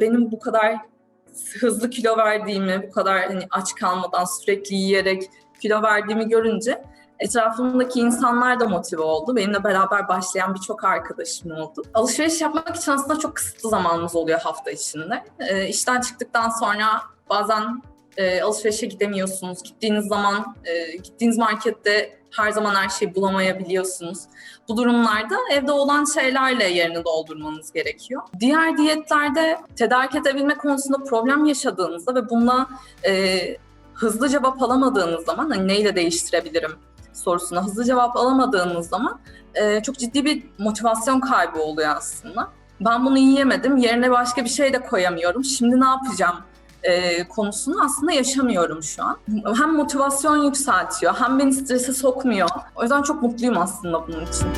benim bu kadar hızlı kilo verdiğimi, bu kadar hani aç kalmadan sürekli yiyerek kilo verdiğimi görünce etrafımdaki insanlar da motive oldu. Benimle beraber başlayan birçok arkadaşım oldu. Alışveriş yapmak için aslında çok kısıtlı zamanımız oluyor hafta içinde. E, işten çıktıktan sonra bazen e, alışverişe gidemiyorsunuz. Gittiğiniz zaman, e, gittiğiniz markette her zaman her şeyi bulamayabiliyorsunuz. Bu durumlarda evde olan şeylerle yerini doldurmanız gerekiyor. Diğer diyetlerde tedarik edebilme konusunda problem yaşadığınızda ve bununla e, hızlı cevap alamadığınız zaman hani neyle değiştirebilirim sorusuna hızlı cevap alamadığınız zaman e, çok ciddi bir motivasyon kaybı oluyor aslında. Ben bunu yiyemedim, yerine başka bir şey de koyamıyorum. Şimdi ne yapacağım e, konusunu aslında yaşamıyorum şu an. Hem motivasyon yükseltiyor, hem beni strese sokmuyor. O yüzden çok mutluyum aslında bunun için.